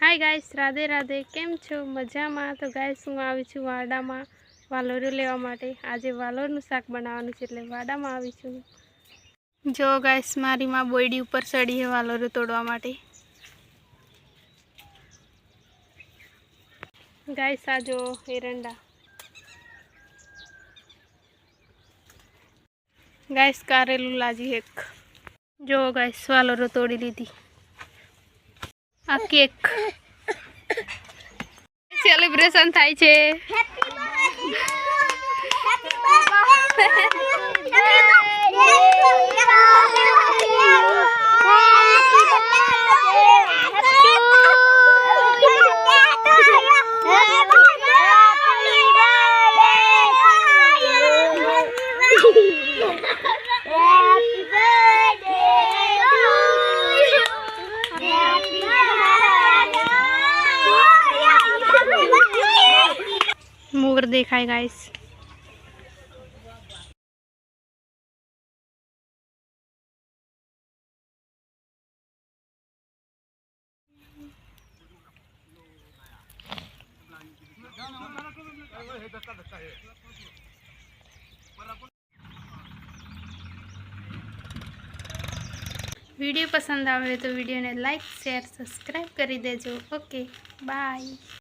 Hi guys Radhe Radhe. કેમ છો? મજામાં? તો ગાઈસ હું આવી છું વાડામાં વાલોરો લેવા માટે. આજે વાલોરનું શાક બનાવવાનું છે એટલે વાડામાં આવી છું. જો ગાઈસ મારી માં બોયડી ઉપર ચડી છે વાલોરું તોડવા માટે. ગાઈસ આ જો એરંડા. ગાઈસ કારેલું લાજી એક જો ગાઈસ વાલોરો તોડી લીધી. આ કેક. સેલિબ્રેશન થાય છે. મોર દેખાય ગાઈસ વીડિયો પસંદ આવે તો વિડીયોને લાઈક શેર સબસ્ક્રાઈબ કરી દેજો ઓકે બાય